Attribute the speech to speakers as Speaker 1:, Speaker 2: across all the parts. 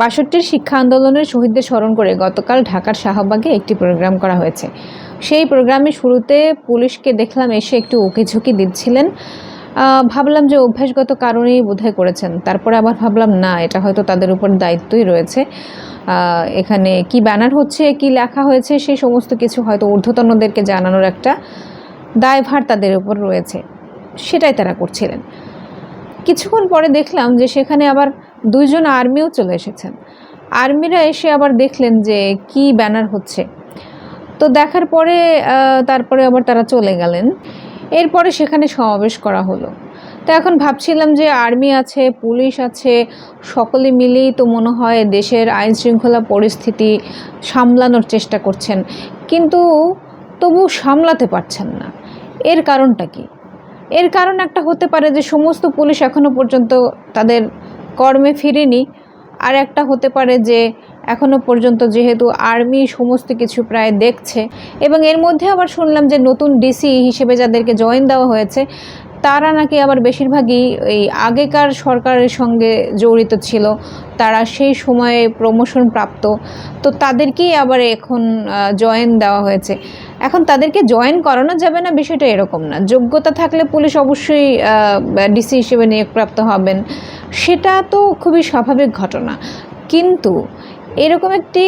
Speaker 1: বাষট্টির শিক্ষা আন্দোলনের শহীদদের স্মরণ করে গতকাল ঢাকার শাহবাগে একটি প্রোগ্রাম করা হয়েছে। সেই প্রোগ্রামে শুরুতে পুলিশকে দেখলাম এসে একটু উকিঝুঁকি দিচ্ছিলেন। ভাবলাম যে অভ্যাসগত কারণেই বোধহয় করেছেন। তারপরে আবার ভাবলাম, না, এটা হয়তো তাদের উপর দায়িত্বই রয়েছে। এখানে কি ব্যানার হচ্ছে, কি লেখা হয়েছে সেই সমস্ত কিছু হয়তো ঊর্ধ্বতনদেরকে জানানোর একটা দায়ভার তাদের উপর রয়েছে। সেটাই তারা করছিলেন। কিছুক্ষণ পরে দেখলাম যে সেখানে আবার দুইজন আর্মিও চলে এসেছেন। আর্মিরা এসে আবার দেখলেন যে কি ব্যানার হচ্ছে। তো দেখার পরে তারপরে আবার তারা চলে গেলেন। এরপরে সেখানে সমাবেশ করা হলো। তো এখন ভাবছিলাম যে আর্মি আছে, পুলিশ আছে, সকলে মিলেই তো মনে হয় দেশের আইন শৃঙ্খলা পরিস্থিতি সামলানোর চেষ্টা করছেন। কিন্তু তবু সামলাতে পারছেন না। এর কারণটা কি? এর কারণ একটা হতে পারে যে সমস্ত পুলিশ এখনও পর্যন্ত তাদের কর্মে ফিরেনি। আর একটা হতে পারে যে এখনও পর্যন্ত যেহেতু আর্মি সমস্ত কিছু প্রায় দেখছে এবং এর মধ্যে আবার শুনলাম যে নতুন ডিসি হিসেবে যাদেরকে জয়েন দেওয়া হয়েছে, তারা নাকি আবার বেশিরভাগই এই আগেকার সরকারের সঙ্গে জড়িত ছিল। তারা সেই সময়ে প্রমোশন প্রাপ্ত। তো তাদেরকেই আবার এখন জয়েন দেওয়া হয়েছে। এখন তাদেরকে জয়েন করানো যাবে না, বিষয়টা এরকম না। যোগ্যতা থাকলে পুলিশ অবশ্যই ডিসি হিসেবে নিয়োগপ্রাপ্ত হবেন। সেটা তো খুবই স্বাভাবিক ঘটনা। কিন্তু এরকম একটি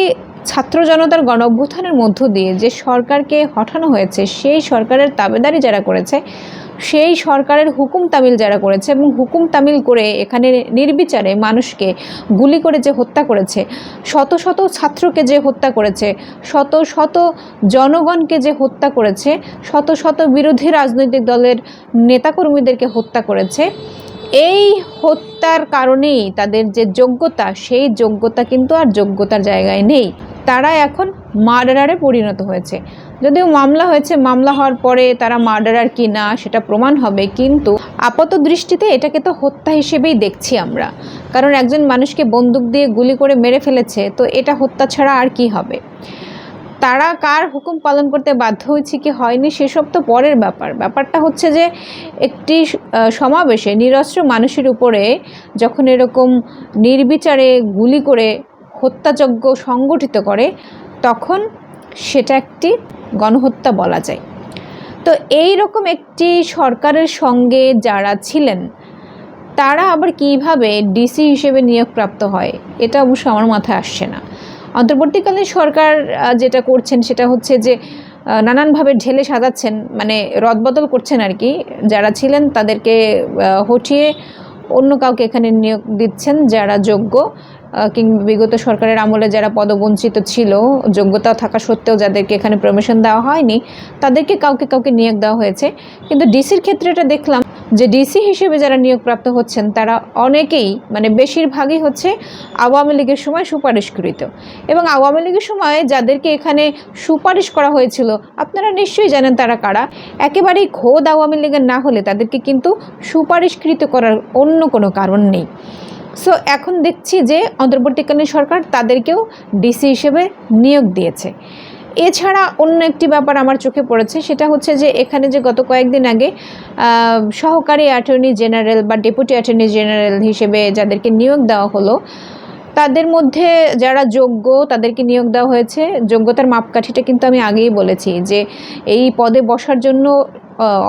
Speaker 1: ছাত্র জনতার গণ অভ্যুত্থানের মধ্য দিয়ে যে সরকারকে হঠানো হয়েছে, সেই সরকারের তাবেদারি যারা করেছে সেই সরকারের হুকুম তামিল যারা করেছে এবং হুকুম তামিল করে এখানে নির্বিচারে মানুষকে গুলি করে যে হত্যা করেছে, শত শত ছাত্রকে যে হত্যা করেছে, শত শত জনগণকে যে হত্যা করেছে, শত শত বিরোধী রাজনৈতিক দলের নেতাকর্মীদেরকে হত্যা করেছে, এই হত্যার কারণেই তাদের যে যোগ্যতা, সেই যোগ্যতা কিন্তু আর যোগ্যতার জায়গায় নেই। তারা এখন মার্ডারারে পরিণত হয়েছে। যদিও মামলা হয়েছে, মামলা হওয়ার পরে তারা মার্ডারার কি না সেটা প্রমাণ হবে, কিন্তু আপাত দৃষ্টিতে এটাকে তো হত্যা হিসেবেই দেখছি আমরা। কারণ একজন মানুষকে বন্দুক দিয়ে গুলি করে মেরে ফেলেছে, তো এটা হত্যা ছাড়া আর কি হবে? তারা কার হুকুম পালন করতে বাধ্য হয়েছে কি হয়নি, সেসব তো পরের ব্যাপার। ব্যাপারটা হচ্ছে যে, একটি সমাবেশে নিরস্ত্র মানুষের উপরে যখন এরকম নির্বিচারে গুলি করে হত্যাযজ্ঞ সংগঠিত করে, তখন সেটা একটি গণহত্যা বলা যায়। তো এই রকম একটি সরকারের সঙ্গে যারা ছিলেন, তারা আবার কীভাবে ডিসি হিসেবে নিয়োগপ্রাপ্ত হয়, এটা অবশ্য আমার মাথায় আসছে না। অন্তর্বর্তীকালীন সরকার যেটা করছেন সেটা হচ্ছে যে নানানভাবে ঢেলে সাজাচ্ছেন মানে রদবদল করছেন আর কি। যারা ছিলেন তাদেরকে হটিয়ে অন্য কাউকে এখানে নিয়োগ দিচ্ছেন যারা যোগ্য। কিংবা বিগত সরকারের আমলে যারা পদবঞ্চিত ছিল, যোগ্যতা থাকা সত্ত্বেও যাদেরকে এখানে প্রমোশন দেওয়া হয়নি, তাদেরকে কাউকে কাউকে নিয়োগ দেওয়া হয়েছে। কিন্তু ডিসির ক্ষেত্রে এটা দেখলাম যে ডিসি হিসেবে যারা নিয়োগপ্রাপ্ত হচ্ছেন, তারা অনেকেই মানে বেশিরভাগই হচ্ছে আওয়ামী লীগের সময় সুপারিশকৃত। এবং আওয়ামী লীগের সময় যাদেরকে এখানে সুপারিশ করা হয়েছিল, আপনারা নিশ্চয়ই জানেন তারা কারা। একেবারেই খোদ আওয়ামী লীগের না হলে তাদেরকে কিন্তু সুপারিশকৃত করার অন্য কোনো কারণ নেই। সো এখন দেখছি যে অন্তর্বর্তীকালীন সরকার তাদেরকেও ডিসি হিসেবে নিয়োগ দিয়েছে। এছাড়া অন্য একটি ব্যাপার আমার চোখে পড়েছে, সেটা হচ্ছে যে এখানে যে গত কয়েকদিন আগে সহকারী অ্যাটর্নি জেনারেল বা ডেপুটি অ্যাটর্নি জেনারেল হিসেবে যাদেরকে নিয়োগ দেওয়া হলো, তাদের মধ্যে যারা যোগ্য তাদেরকে নিয়োগ দেওয়া হয়েছে। যোগ্যতার মাপকাঠিটা কিন্তু আমি আগেই বলেছি যে এই পদে বসার জন্য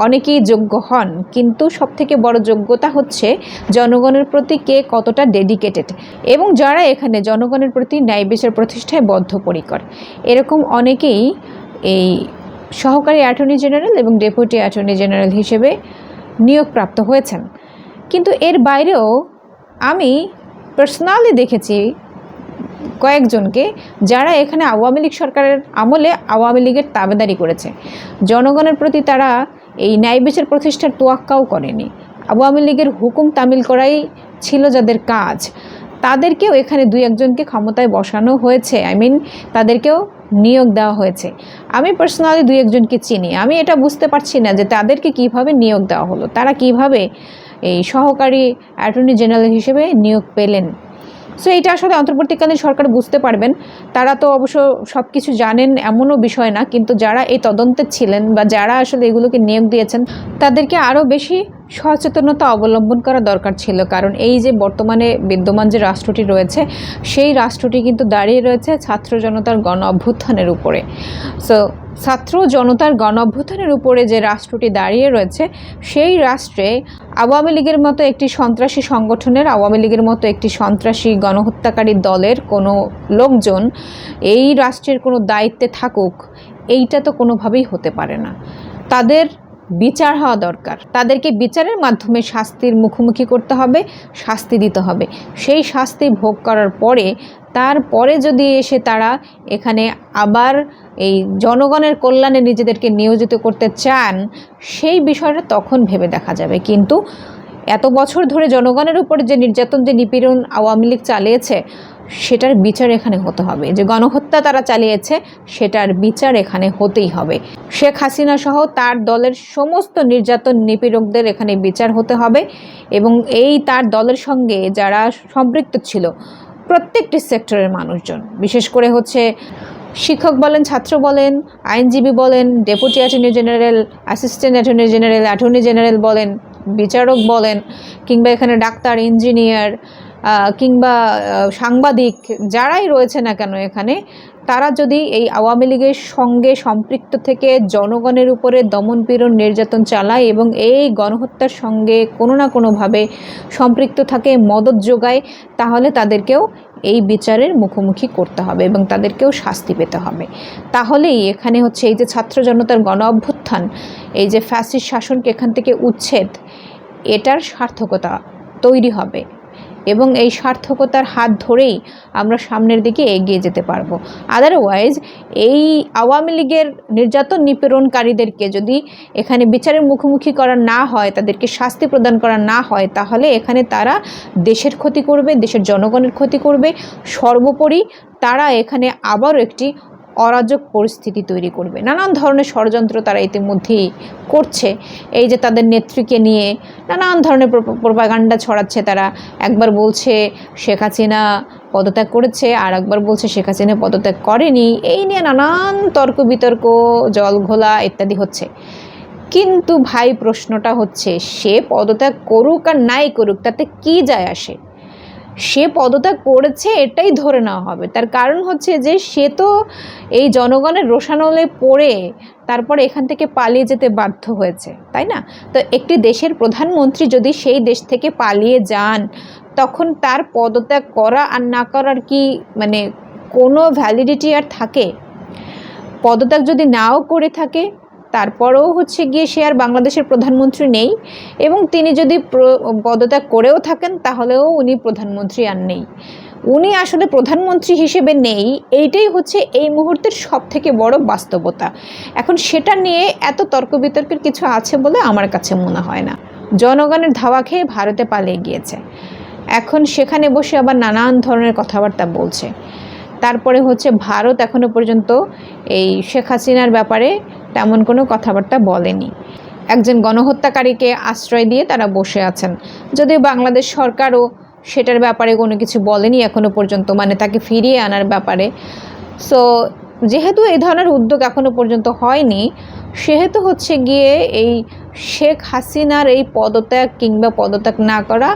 Speaker 1: অনেকেই যোগ্য হন। কিন্তু সবথেকে বড় যোগ্যতা হচ্ছে জনগণের প্রতি কে কতটা ডেডিকেটেড এবং যারা এখানে জনগণের প্রতি ন্যায় বিচার প্রতিষ্ঠায় বদ্ধপরিকর। এরকম অনেকেই এই সহকারী অ্যাটর্নি জেনারেল এবং ডেপুটি অ্যাটর্নি জেনারেল হিসেবে নিয়োগপ্রাপ্ত হয়েছেন। কিন্তু এর বাইরেও আমি পার্সোনালি দেখেছি কয়েকজনকে যারা এখানে আওয়ামী লীগ সরকারের আমলে আওয়ামী লীগের তাবেদারি করেছে। জনগণের প্রতি তারা এই ন্যায় বিচার প্রতিষ্ঠার তোয়াক্কাও করেনি। আওয়ামী লীগের হুকুম তামিল করাই ছিল যাদের কাজ। তাদেরকেও এখানে দুই একজনকে ক্ষমতায় বসানো হয়েছে। আই মিন তাদেরকেও নিয়োগ দেওয়া হয়েছে। আমি পার্সোনালি দুই একজনকে চিনি। আমি এটা বুঝতে পারছি না যে তাদেরকে কীভাবে নিয়োগ দেওয়া হলো। তারা কীভাবে এই সহকারী অ্যাটর্নি জেনারেল হিসেবে নিয়োগ পেলেন? সো এইটা আসলে অন্তর্বর্তীকালীন সরকার বুঝতে পারবেন। তারা তো অবশ্য সব কিছু জানেন, এমনও বিষয় না। কিন্তু যারা এই তদন্তে ছিলেন বা যারা আসলে এগুলোকে নিয়োগ দিয়েছেন, তাদেরকে আরও বেশি সচেতনতা অবলম্বন করা দরকার ছিল। কারণ এই যে বর্তমানে বিদ্যমান যে রাষ্ট্রটি রয়েছে, সেই রাষ্ট্রটি কিন্তু দাঁড়িয়ে রয়েছে ছাত্র জনতার গণ অভ্যুত্থানের উপরে। সো ছাত্র জনতার গণ অভ্যুত্থানের উপরে যে রাষ্ট্রটি দাঁড়িয়ে রয়েছে, সেই রাষ্ট্রে আওয়ামী লীগের মতো একটি সন্ত্রাসী সংগঠনের, আওয়ামী লীগের মতো একটি সন্ত্রাসী গণহত্যাকারী দলের কোনো লোকজন এই রাষ্ট্রের কোনো দায়িত্বে থাকুক, এইটা তো কোনোভাবেই হতে পারে না। তাদের বিচার হওয়া দরকার। তাদেরকে বিচারের মাধ্যমে শাস্তির মুখোমুখি করতে হবে, শাস্তি দিতে হবে। সেই শাস্তি ভোগ করার পরে, তারপরে যদি এসে তারা এখানে আবার এই জনগণের কল্যাণে নিজেদেরকে নিয়োজিত করতে চান, সেই বিষয়টা তখন ভেবে দেখা যাবে। কিন্তু এত বছর ধরে জনগণের উপর যে নির্যাতন, যে নিপীড়ন আওয়ামী লীগ চালিয়েছে সেটার বিচার এখানে হতে হবে। যে গণহত্যা তারা চালিয়েছে, সেটার বিচার এখানে হতেই হবে। শেখ হাসিনা সহ তার দলের সমস্ত নির্যাতন, নিপীড়কদের এখানে বিচার হতে হবে এবং এই তার দলের সঙ্গে যারা সম্পৃক্ত ছিল, প্রত্যেকটি সেক্টরের মানুষজন। বিশেষ করে হচ্ছে শিক্ষক বলেন, ছাত্র বলেন, আইনজীবী বলেন, deputy attorney general, assistant attorney general attorney general বলেন, বিচারক বলেন, কিংবা এখানে ডাক্তার, ইঞ্জিনিয়ার কিংবা সাংবাদিক যারাই রয়েছে না কেন এখানে, তারা যদি এই আওয়ামী লীগের সঙ্গে সম্পৃক্ত থেকে জনগণের উপরে দমনপীড়ন নির্যাতন চালায় এবং এই গণহত্যার সঙ্গে কোনো না কোনোভাবে সম্পৃক্ত থাকে, মদত যোগায়, তাহলে তাদেরকেও এই বিচারের মুখোমুখি করতে হবে এবং তাদেরকেও শাস্তি পেতে হবে। তাহলেই এখানে হচ্ছে এই যে ছাত্র জনতার গণ অভ্যুত্থান, এই যে ফ্যাসিস্ট শাসনকে এখান থেকে উচ্ছেদ, এটার সার্থকতা তৈরি হবে। এবং এই সার্থকতার হাত ধরেই আমরা সামনের দিকে এগিয়ে যেতে পারব। আদারওয়াইজ এই আওয়ামী লীগের নির্যাতন নিপীড়নকারীদেরকে যদি এখানে বিচারের মুখোমুখি করা না হয়, তাদেরকে শাস্তি প্রদান করা না হয়, তাহলে এখানে তারা দেশের ক্ষতি করবে, দেশের জনগণের ক্ষতি করবে। সর্বোপরি তারা এখানে আবারও একটি অরাজক পরিস্থিতি তৈরি করবে। নানান ধরনের ষড়যন্ত্র তারা ইতিমধ্যেই করছে। এই যে তাদের নেত্রীকে নিয়ে নানান ধরনের প্রোপাগান্ডা ছড়াচ্ছে। তারা একবার বলছে, শেখ হাসিনা পদত্যাগ করেছে আর একবার বলছে, শেখ হাসিনা পদত্যাগ করেনি এই নিয়ে নানান তর্ক বিতর্ক জল ঘোলা ইত্যাদি হচ্ছে। কিন্তু ভাই, প্রশ্নটা হচ্ছে, সে পদত্যাগ করুক আর নাই করুক, তাতে কি যায় আসে? সে পদত্যাগ করেছে এটাই ধরে নেওয়া হবে। তার কারণ হচ্ছে যে, সে তো এই জনগণের রোষানলে পড়ে তারপর এখান থেকে পালিয়ে যেতে বাধ্য হয়েছে, তাই না? তো একটি দেশের প্রধানমন্ত্রী যদি সেই দেশ থেকে পালিয়ে যান, তখন তার পদত্যাগ করা আর না করার কি মানে কোনো ভ্যালিডিটি আর থাকে? পদত্যাগ যদি নাও করে থাকে তারপরেও হচ্ছে গিয়ে সে আর বাংলাদেশের প্রধানমন্ত্রী নেই এবং তিনি যদি পদত্যাগ করেও থাকেন, তাহলেও উনি প্রধানমন্ত্রী আর নেই। উনি আসলে প্রধানমন্ত্রী হিসেবে নেই, এইটাই হচ্ছে এই মুহূর্তের সব থেকে বড় বাস্তবতা। এখন সেটা নিয়ে এত তর্ক বিতর্কের কিছু আছে বলে আমার কাছে মনে হয় না। জনগণের ধাওয়া খেয়ে ভারতে পালিয়ে গিয়েছে। এখন সেখানে বসে আবার নানান ধরনের কথাবার্তা বলছে। তারপরে হচ্ছে ভারত এখনও পর্যন্ত এই শেখ হাসিনার ব্যাপারে তেমন কোনো কথাবার্তা বলেনি। একজন গণহত্যাকারীকে আশ্রয় দিয়ে তারা বসে আছেন। যদিও বাংলাদেশ সরকারও সেটার ব্যাপারে কোনো কিছু বলেনি এখনও পর্যন্ত মানে তাকে ফিরিয়ে আনার ব্যাপারে। সো যেহেতু এই ধরনের উদ্যোগ এখনও পর্যন্ত হয়নি, সেহেতু হচ্ছে গিয়ে এই শেখ হাসিনার এই পদত্যাগ কিংবা পদত্যাগ না করা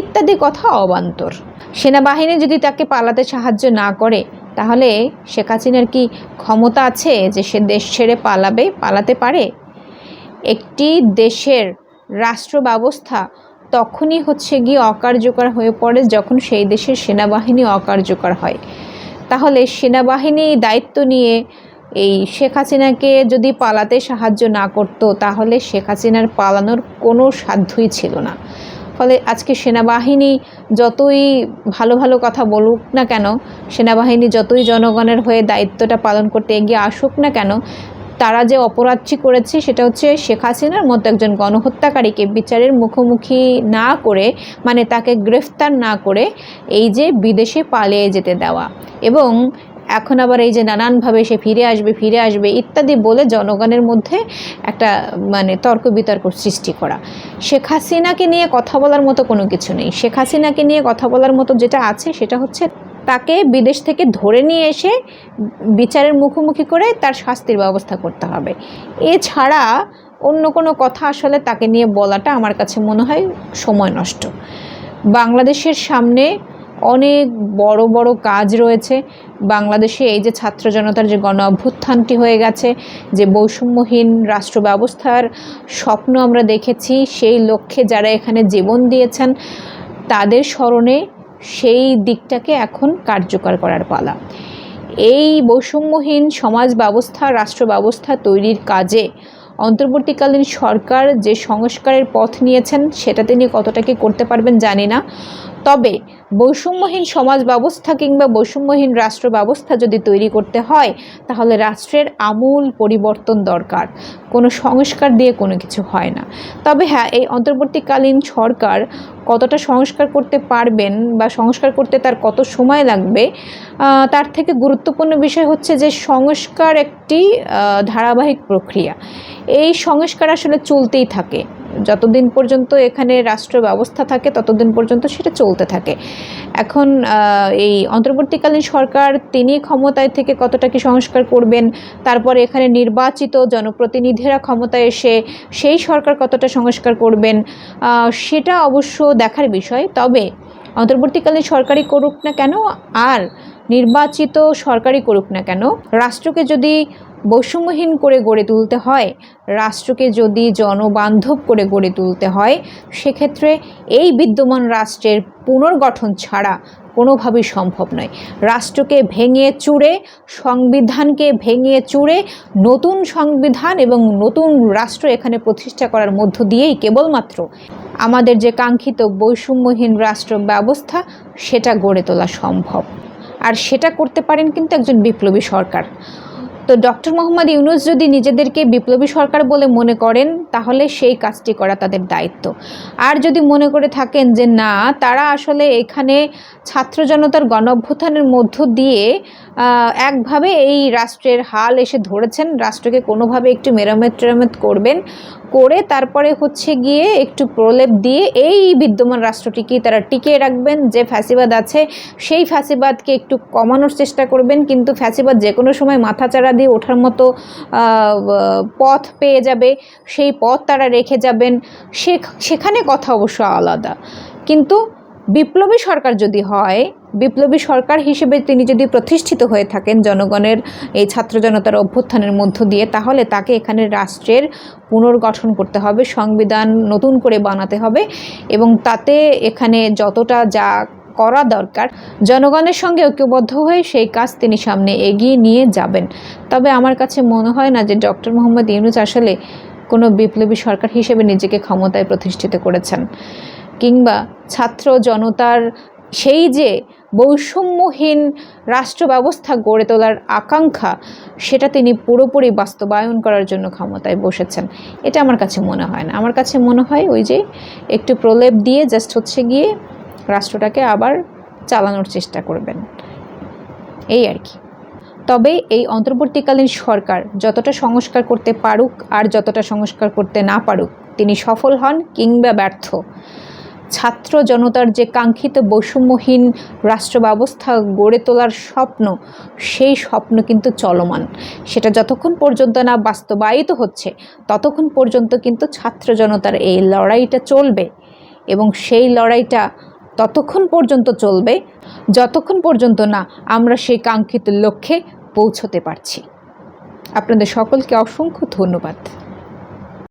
Speaker 1: ইত্যাদি কথা অবান্তর। সেনাবাহিনী যদি তাকে পালাতে সাহায্য না করে তাহলে শেখ হাসিনার কি ক্ষমতা আছে যে সে দেশ ছেড়ে পালাবে, পালাতে পারে? একটি দেশের রাষ্ট্র ব্যবস্থা তখনই হচ্ছে গিয়ে অকার্যকর হয়ে পড়ে যখন সেই দেশের সেনাবাহিনী অকার্যকর হয়। তাহলে সেনাবাহিনী দায়িত্ব নিয়ে এই শেখ হাসিনাকে যদি পালাতে সাহায্য না করত, তাহলে শেখ হাসিনার পালানোর কোনো সাধ্যই ছিল না। ফলে আজকে সেনাবাহিনী যতই ভালো ভালো কথা বলুক না কেন, সেনাবাহিনী যতই জনগণের হয়ে দায়িত্বটা পালন করতে এগিয়ে আসুক না কেন, তারা যে অপরাধটি করেছে সেটা হচ্ছে শেখ হাসিনার মতো একজন গণহত্যাকারীকে বিচারের মুখোমুখি না করে মানে তাকে গ্রেফতার না করে এই যে বিদেশে পালিয়ে যেতে দেওয়া। এবং এখন আবার এই যে নানানভাবে সে ফিরে আসবে ফিরে আসবে ইত্যাদি বলে জনগণের মধ্যে একটা মানে তর্ক বিতর্ক সৃষ্টি করা। শেখ হাসিনাকে নিয়ে কথা বলার মতো কোনো কিছু নেই। শেখ হাসিনাকে নিয়ে কথা বলার মতো যেটা আছে সেটা হচ্ছে তাকে বিদেশ থেকে ধরে নিয়ে এসে বিচারের মুখোমুখি করে তার শাস্তির ব্যবস্থা করতে হবে। এছাড়া অন্য কোনো কথা আসলে তাকে নিয়ে বলাটা আমার কাছে মনে হয় সময় নষ্ট। বাংলাদেশের সামনে অনেক বড় বড় কাজ রয়েছে। বাংলাদেশে এই যে ছাত্র জনতার যে গণ অভ্যুত্থানটি হয়ে গেছে, যে বৈষম্যহীন রাষ্ট্র ব্যবস্থার স্বপ্ন আমরা দেখেছি, সেই লক্ষ্যে যারা এখানে জীবন দিয়েছেন, তাদের স্মরণে সেই দিকটাকে এখন কার্যকর করার পালা। এই বৈষম্যহীন সমাজ ব্যবস্থা, রাষ্ট্র ব্যবস্থা তৈরির কাজে অন্তর্বর্তীকালীন সরকার যে সংস্কারের পথ নিয়েছেন সেটা তিনি কতটা কি করতে পারবেন জানি না। তবে বৈষম্যহীন সমাজ ব্যবস্থা কিংবা বৈষম্যহীন রাষ্ট্র ব্যবস্থা যদি তৈরি করতে হয়, তাহলে রাষ্ট্রের আমূল পরিবর্তন দরকার। কোনো সংস্কার দিয়ে কোনো কিছু হয় না। তবে হ্যাঁ এই অন্তর্বর্তীকালীন সরকার কতটা সংস্কার করতে পারবেন বা সংস্কার করতে তার কত সময় লাগবে তার থেকে গুরুত্বপূর্ণ বিষয় হচ্ছে যে সংস্কার একটি ধারাবাহিক প্রক্রিয়া। এই সংস্কার আসলে চলতেই থাকে। যতদিন পর্যন্ত এখানে রাষ্ট্র ব্যবস্থা থাকে, ততদিন পর্যন্ত সেটা চলতে থাকে। এখন এই অন্তর্বর্তীকালীন সরকার তিনি ক্ষমতায় থেকে কতটা কি সংস্কার করবেন, তারপরে এখানে নির্বাচিত জনপ্রতিনিধিরা ক্ষমতায় এসে সেই সরকার কতটা সংস্কার করবেন সেটা অবশ্য দেখার বিষয়। তবে অন্তর্বর্তীকালীন সরকারি করুক না কেন, আর নির্বাচিত সরকারি করুক না কেন, রাষ্ট্রকে যদি বৈষম্যহীন করে গড়ে তুলতে হয় রাষ্ট্রকে যদি জনবান্ধব করে গড়ে তুলতে হয়, সেক্ষেত্রে এই বিদ্যমান রাষ্ট্রের পুনর্গঠন ছাড়া কোনোভাবেই সম্ভব নয়। রাষ্ট্রকে ভেঙে চুড়ে, সংবিধানকে ভেঙে চুড়ে, নতুন সংবিধান এবং নতুন রাষ্ট্র এখানে প্রতিষ্ঠা করার মধ্য দিয়েই কেবলমাত্র আমাদের যে কাঙ্ক্ষিত বৈষম্যহীন রাষ্ট্র ব্যবস্থা, সেটা গড়ে তোলা সম্ভব। আর সেটা করতে পারেন কিন্তু একজন বিপ্লবী সরকার। তো ডক্টর মোহাম্মদ ইউনুস যদি নিজেদেরকে বিপ্লবী সরকার বলে মনে করেন, তাহলে সেই কাজটি করা তাদের দায়িত্ব। আর যদি মনে করে থাকেন যে না, তারা আসলে এখানে ছাত্র জনতার গণঅভ্যুত্থানের মধ্য দিয়ে একভাবে এই রাষ্ট্রের হাল এসে ধরেছেন। রাষ্ট্রকে কোনোভাবে একটু মেরামত টেরামত করবেন, করে তারপরে হচ্ছে গিয়ে একটু প্রলেপ দিয়ে এই বিদ্যমান রাষ্ট্রটিকে তারা টিকিয়ে রাখবেন। যে ফ্যাসিবাদ আছে, সেই ফ্যাসিবাদকে একটু কমানোর চেষ্টা করবেন। কিন্তু ফ্যাসিবাদ যে কোনো সময় মাথাচাড়া দিয়ে ওঠার মতো পথ পেয়ে যাবে। সেই পথ তারা রেখে যাবেন। সেখানে কথা অবশ্য আলাদা। কিন্তু বিপ্লবী সরকার যদি হয়, বিপ্লবী সরকার হিসেবে তিনি যদি প্রতিষ্ঠিত হয়ে থাকেন জনগণের এই ছাত্র জনতার অভ্যুত্থানের মধ্য দিয়ে, তাহলে তাকে এখানে রাষ্ট্রের পুনর্গঠন করতে হবে, সংবিধান নতুন করে বানাতে হবে এবং তাতে এখানে যতটা যা করা দরকার, জনগণের সঙ্গে ঐক্যবদ্ধ হয়ে সেই কাজ তিনি সামনে এগিয়ে নিয়ে যাবেন। তবে আমার কাছে মনে হয় না যে ডক্টর মোহাম্মদ ইউনুস আসলে কোনো বিপ্লবী সরকার হিসেবে নিজেকে ক্ষমতায় প্রতিষ্ঠিত করেছেন। কিংবা ছাত্র জনতার সেই যে বৈষম্যহীন রাষ্ট্র ব্যবস্থা গড়ে তোলার আকাঙ্ক্ষা, সেটা তিনি পুরোপুরি বাস্তবায়ন করার জন্য ক্ষমতায় বসেছেন। এটা আমার কাছে মনে হয় না। আমার কাছে মনে হয় ওই যে একটু প্রলেপ দিয়ে জাস্ট হচ্ছে গিয়ে রাষ্ট্রটাকে আবার চালানোর চেষ্টা করবেন। এই আর কি। তবে এই অন্তর্বর্তীকালীন সরকার যতটা সংস্কার করতে পারুক আর যতটা সংস্কার করতে না পারুক, তিনি সফল হন কিংবা ব্যর্থ। ছাত্র জনতার যে কাঙ্ক্ষিত বৈষম্যহীন রাষ্ট্র ব্যবস্থা গড়ে তোলার স্বপ্ন, সেই স্বপ্ন কিন্তু চলমান। সেটা যতক্ষণ পর্যন্ত না বাস্তবায়িত হচ্ছে, ততক্ষণ পর্যন্ত কিন্তু ছাত্র জনতার এই লড়াইটা চলবে এবং সেই লড়াইটা ততক্ষণ পর্যন্ত চলবে যতক্ষণ পর্যন্ত না আমরা সেই কাঙ্ক্ষিত লক্ষ্যে পৌঁছতে পারছি। আপনাদের সকলকে অসংখ্য ধন্যবাদ।